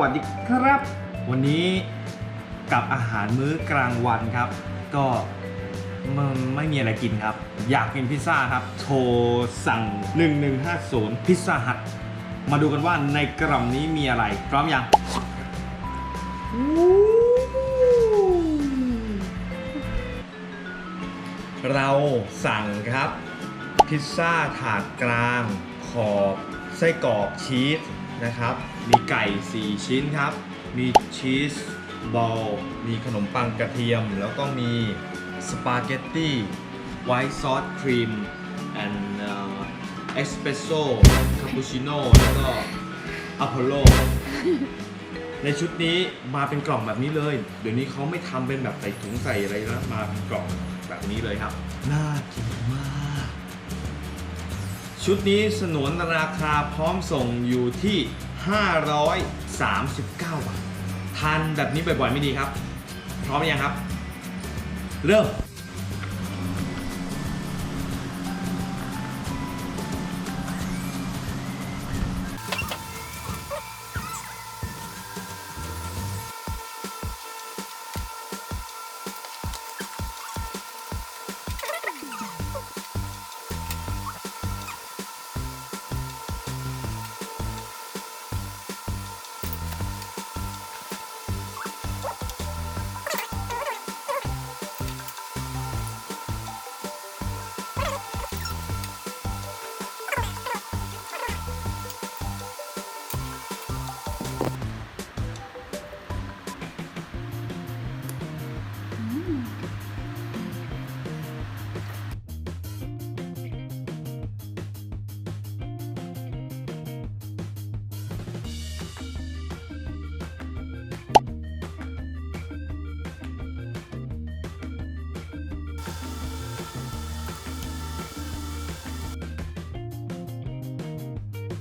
วัสดีครับ วันนี้กับอาหารมื้อกลางวันครับ ก็มันไม่มีอะไรกินครับ อยากกินพิซซ่าครับ โทรสั่ง 1150 พิซซ่าฮัทมาดูกันว่าในกล่องนี้มีอะไร พร้อมยังเราสั่งครับ พิซซ่าถาดกลาง ขอบ ไส้กรอกชีส นะครับ มีไก่ 4 ชิ้นครับ มีชีสบอล มีขนมปังกระเทียม แล้วก็มีสปาเกตตี้ไวท์ซอสครีม and เอสเปรสโซ่คาปูชิโน่แล้วก็อพอลโลในชุดนี้มาเป็นกล่องแบบนี้เลย เดี๋ยวนี้เขาไม่ทำเป็นแบบใส่ถุงใส่อะไรแล้วมาเป็นกล่องแบบนี้เลยครับ น่ากินมาก ชุดนี้สนวนราคาพร้อมส่งอยู่ที่ 539 บาททานแบบนี้บ่อยๆไม่ดีครับ พร้อมหรือยังครับ เริ่ม